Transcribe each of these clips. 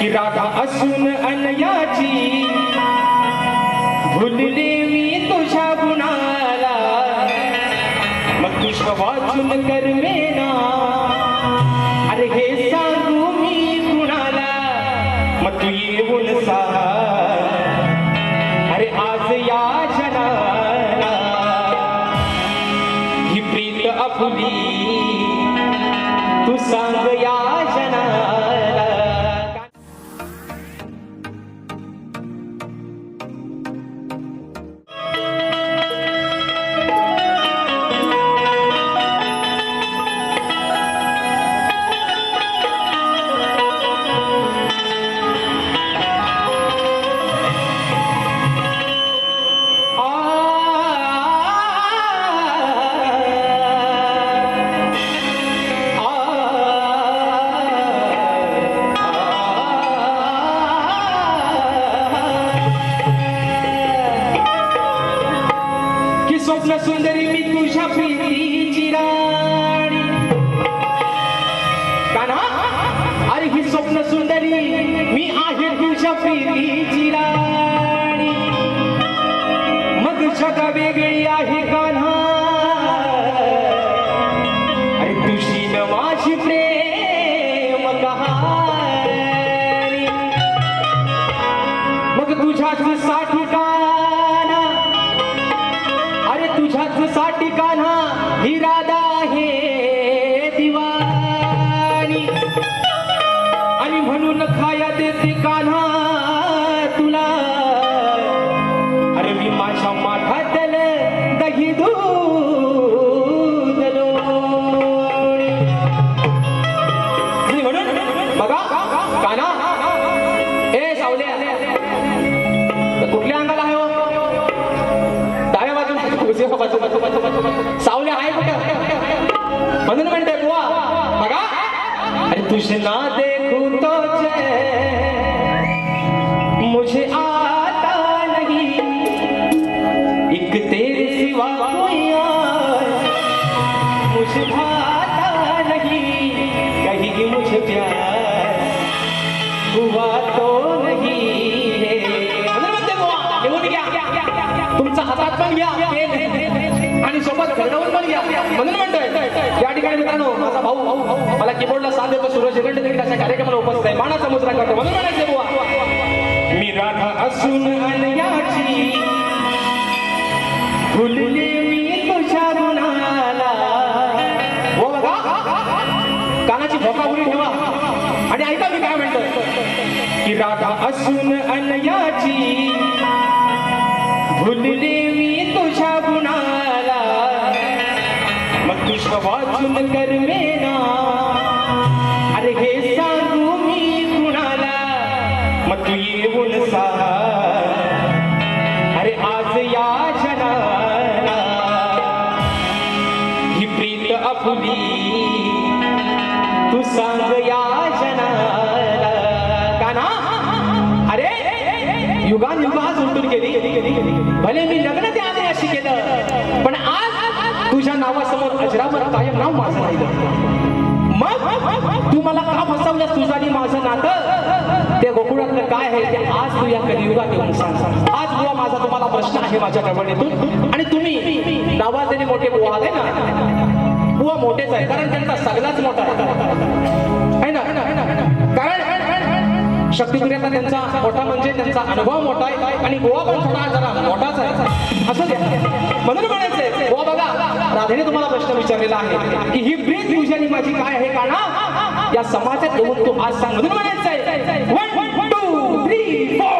की राधा असून अनयाची भुलले मी तुझ्या गुणाला मग तुझं वाचून करमेना की स्वप्न सुंदरी मी तुझ्या प्रीतीची राणी. कान्हा अरे ही स्वप्न सुंदरी मी आहे तुझ्या प्रीतीची राणी. मग जगा वेगळी आहे का? तुझ्याच साठी कान्हा ही राधा आहे. तुझे ना देखू तो मुझे आता नहीं एक तेरे सिवा कोई और मुझे भाता नहीं कहीं मुझे प्यार हुआ तो नहीं है म्हणून म्हणते बुवा, लिहून तुमचा हातात पण घ्या आणि सोबत घरडावून पण घ्या म्हणून म्हणतोय या ठिकाणी मित्रांनो माझा भाऊ मला कीबोर्डला साथ देतो सूरज हिरंड देखील अशा कार्यक्रमाला उपस्थित आहे. मानाचा मुद्रा करतो. म्हणून म्हणायचे बुवा. मी राधा असून अनयाची फुलले मी तुझ्या गुणाला. हो बघा कानाची भोका उडी ठेवा. आणि ऐका मी काय म्हणतोय. की राधा असून अनयाची भुलले मी तुझ्या गुणाला. मग तुझं वाचून करमेना अरे हे सांगू तू मला का फसवलं तुझं माझं नातं? ते गोकुळातलं काय आहे ते आज तू या कलियुगात येऊन सांग. आज बुवा माझा तुम्हाला प्रश्न आहे माझ्या कळवणीतून आणि तुम्ही नावाजलेले मोठे बुवा आहे ना बुवा मोठेच आहे कारण त्यांचा सगळाच मोठा आहे. है ना? कारण शक्तिपुर्याचा त्यांचा मोठा म्हणजे त्यांचा अनुभव मोठा आहे आणि गोवा पण थोडा जरा मोठाच आहे. असं म्हणून म्हणायचंय गोवा बघा राधेने तुम्हाला प्रश्न विचारलेला आहे की ही ब्रीज तुझी आणि माझी काय आहे का ना या समाजात येऊन तू आज सांग. म्हणून म्हणायचंय वन टू थ्री फोर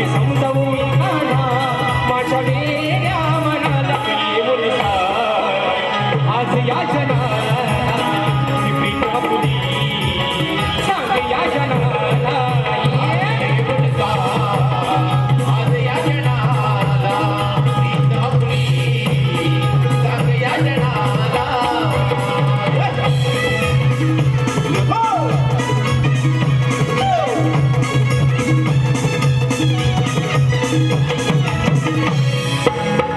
या Thank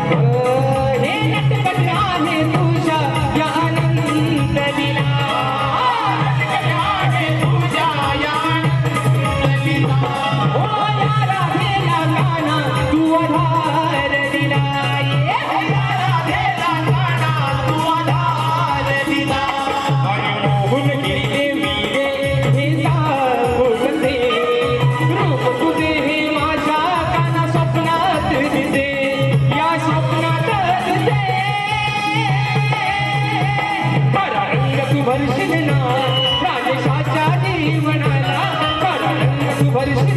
सुवर्षिना राजशाच्या जीवनाला कारण सुवर्षिना